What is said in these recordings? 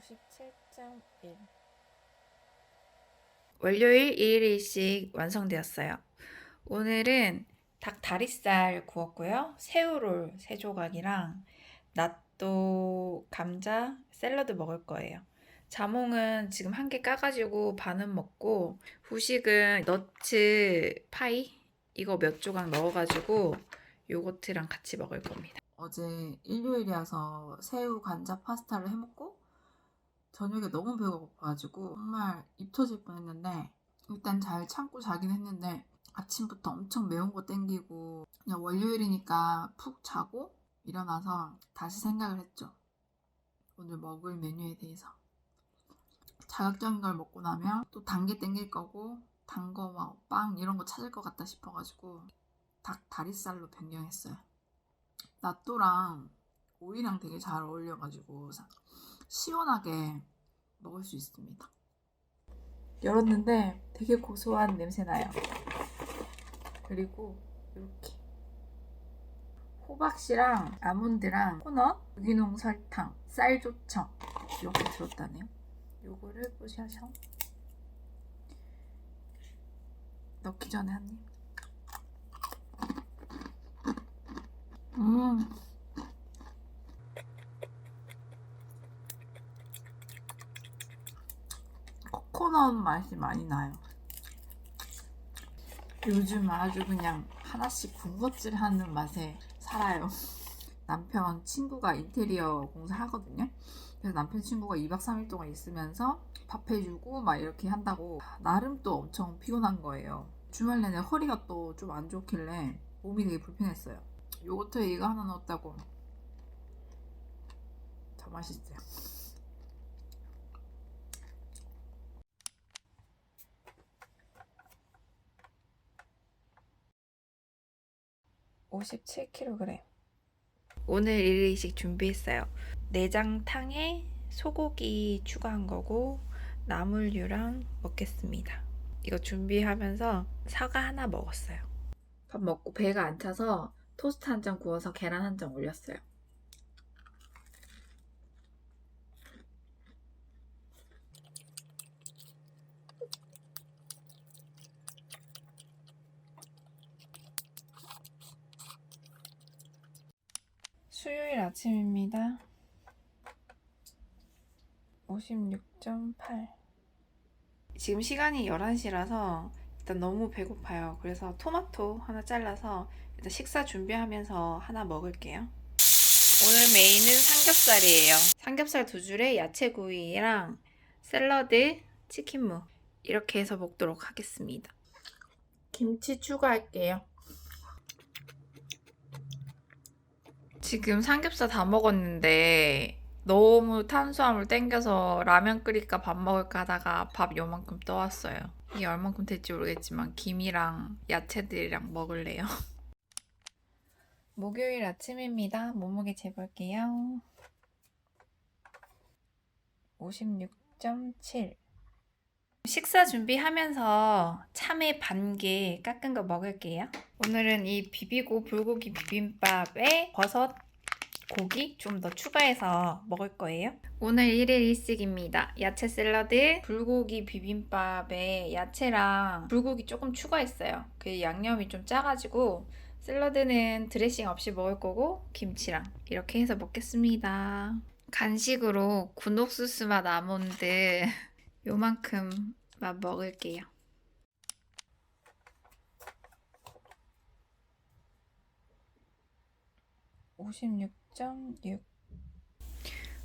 57.1 월요일 1일씩 완성되었어요. 오늘은 닭 다리살 구웠고요. 새우롤 세 조각이랑 낫또 감자 샐러드 먹을 거예요. 자몽은 지금 한 개 까가지고 반은 먹고 후식은 너츠 파이 이거 몇 조각 넣어가지고 요거트랑 같이 먹을 겁니다. 어제 일요일이어서 새우 관자 파스타를 해먹고 저녁에 너무 배가 고파가지고 정말 입 터질 뻔했는데 일단 잘 참고 자긴 했는데 아침부터 엄청 매운 거 땡기고 그냥 월요일이니까 푹 자고 일어나서 다시 생각을 했죠. 오늘 먹을 메뉴에 대해서 자극적인 걸 먹고 나면 또 단 게 땡길 거고 단 거 막 빵 이런 거 찾을 것 같다 싶어가지고 닭 다리살로 변경했어요. 나또랑 오이랑 되게 잘 어울려가지고 시원하게 먹을 수 있습니다. 열었는데 되게 고소한 냄새 나요. 그리고 이렇게 호박씨랑 아몬드랑 코넛, 유기농 설탕, 쌀 조청 이렇게 들었다네요. 요거를 부셔서 넣기 전에 한 입. 음. 코코넛 맛이 많이 나요. 요즘 아주 그냥 하나씩 군것질 하는 맛에 살아요. 남편 친구가 인테리어 공사 하거든요. 그래서 남편 친구가 2박 3일 동안 있으면서 밥 해주고 막 이렇게 한다고 나름 또 엄청 피곤한 거예요. 주말 내내 허리가 또 좀 안 좋길래 몸이 되게 불편했어요. 요거트에 이거 하나 넣었다고 더 맛있어요. 오십칠 킬로그램 오늘 일일식 준비했어요. 내장탕에 소고기 추가한 거고 나물류랑 먹겠습니다. 이거 준비하면서 사과 하나 먹었어요. 밥 먹고 배가 안 차서 토스트 한 장 구워서 계란 한 장 올렸어요. 수요일 아침입니다 56.8 지금 시간이 11시라서 일단 너무 배고파요. 그래서 토마토 하나 잘라서 일단 식사 준비하면서 하나 먹을게요. 오늘 메인은 삼겹살이에요. 삼겹살 두 줄에 야채구이랑 샐러드, 치킨무 이렇게 해서 먹도록 하겠습니다. 김치 추가할게요. 지금 삼겹살 다 먹었는데 너무 탄수화물 땡겨서 라면 끓일까 밥 먹을까 하다가 밥 요만큼 떠왔어요. 이게 얼만큼 될지 모르겠지만 김이랑 야채들이랑 먹을래요. 목요일 아침입니다 몸무게 재볼게요 56.7 식사 준비하면서 참외 반 개 깎은 거 먹을게요. 오늘은 이 비비고 불고기 비빔밥에 버섯, 고기 좀 더 추가해서 먹을 거예요. 오늘 1일 일식입니다. 야채 샐러드, 불고기 비빔밥에 야채랑 불고기 조금 추가했어요. 그 양념이 좀 짜가지고 샐러드는 드레싱 없이 먹을 거고 김치랑 이렇게 해서 먹겠습니다. 간식으로 군옥수수 맛 아몬드 요만큼만 먹을게요. 오십육 점육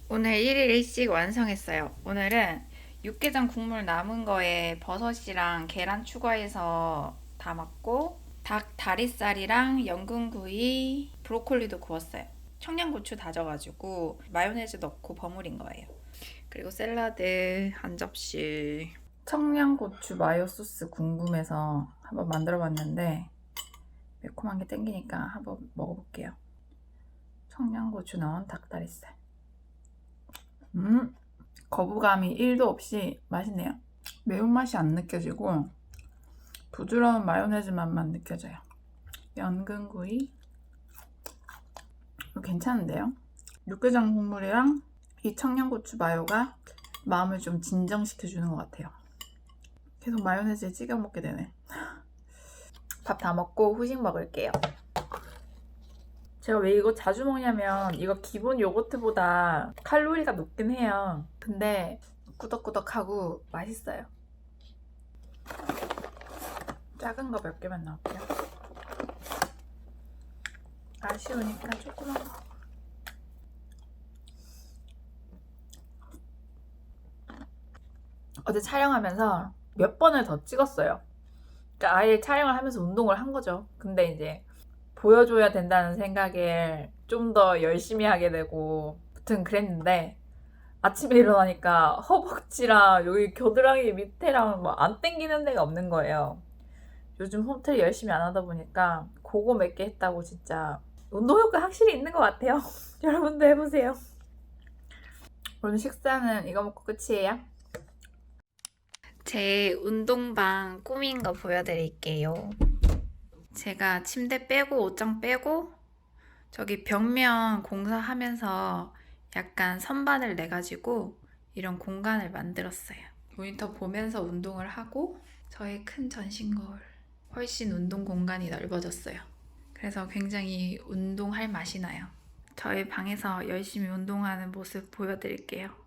오늘 1일 일식 완성했어요. 오늘은 육개장 국물 남은 거에 버섯이랑 계란 추가해서 담았고 닭 다리살이랑 연근구이, 브로콜리도 구웠어요. 청양고추 다져가지고 마요네즈 넣고 버무린 거예요. 그리고 샐러드 한 접시. 청양고추 마요 소스 궁금해서 한번 만들어봤는데 매콤한 게 땡기니까 한번 먹어볼게요. 청양고추 넣은 닭다리살. 음, 거부감이 1도 없이 맛있네요. 매운맛이 안 느껴지고 부드러운 마요네즈 맛만 느껴져요. 연근구이 괜찮은데요? 육개장 국물이랑 이 청양고추 마요가 마음을 좀 진정시켜 주는 것 같아요. 계속 마요네즈에 찍어 먹게 되네. 밥 다 먹고 후식 먹을게요. 제가 왜 이거 자주 먹냐면 이거 기본 요거트보다 칼로리가 높긴 해요. 근데 꾸덕꾸덕하고 맛있어요. 작은 거 몇 개만 넣을게요. 아쉬우니까 조그만 거. 어제 촬영하면서 몇 번을 더 찍었어요. 그러니까 아예 촬영을 하면서 운동을 한 거죠. 근데 이제 보여줘야 된다는 생각에 좀 더 열심히 하게 되고 아무튼 그랬는데 아침에 일어나니까 허벅지랑 여기 겨드랑이 밑에랑 뭐 안 땡기는 데가 없는 거예요. 요즘 홈트를 열심히 안 하다 보니까 그거 몇 개 했다고 진짜 운동 효과 확실히 있는 것 같아요. 여러분도 해보세요. 오늘 식사는 이거 먹고 끝이에요. 제 운동방 꾸민 거 보여드릴게요. 제가 침대 빼고 옷장 빼고 저기 벽면 공사하면서 약간 선반을 내가지고 이런 공간을 만들었어요. 모니터 보면서 운동을 하고 저의 큰 전신 거울 훨씬 운동 공간이 넓어졌어요. 그래서 굉장히 운동할 맛이 나요. 저의 방에서 열심히 운동하는 모습 보여드릴게요.